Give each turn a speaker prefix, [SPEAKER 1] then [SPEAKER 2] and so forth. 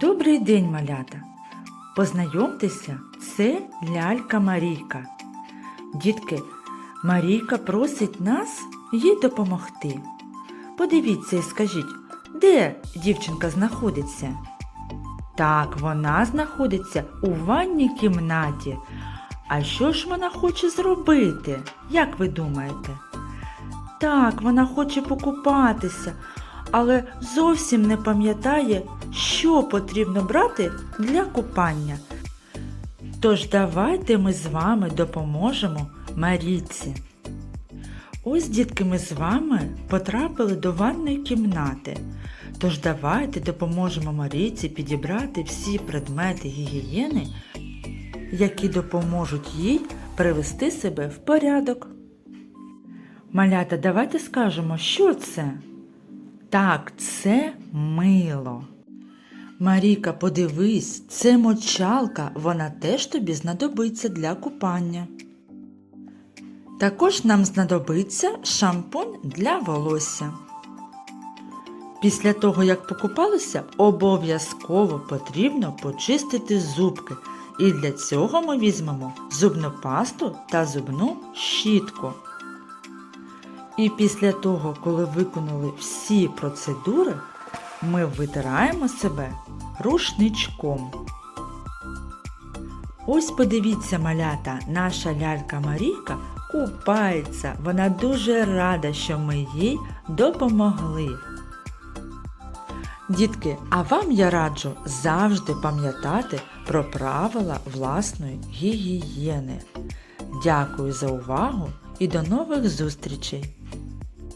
[SPEAKER 1] Добрий день, малята! Познайомтеся, це лялька Марійка. Дітки, Марійка просить нас їй допомогти. Подивіться і скажіть, де дівчинка знаходиться? Так, вона знаходиться у ванній кімнаті. А що ж вона хоче зробити? Як ви думаєте? Так, вона хоче покупатися, але зовсім не пам'ятає, що потрібно брати для купання. Тож давайте ми з вами допоможемо Марійці. Ось, дітки, ми з вами потрапили до ванної кімнати. Тож давайте допоможемо Марійці підібрати всі предмети гігієни, які допоможуть їй привести себе в порядок. Малята, давайте скажемо, що це? Так, це мило. Маріка, подивись, це мочалка, вона теж тобі знадобиться для купання. Також нам знадобиться шампунь для волосся. Після того, як покупалися, обов'язково потрібно почистити зубки. І для цього ми візьмемо зубну пасту та зубну щітку. І після того, коли виконали всі процедури, ми витираємо себе рушничком. Ось подивіться, малята, наша лялька Марійка купається. Вона дуже рада, що ми їй допомогли. Дітки, а вам я раджу завжди пам'ятати про правила власної гігієни. Дякую за увагу і до нових зустрічей!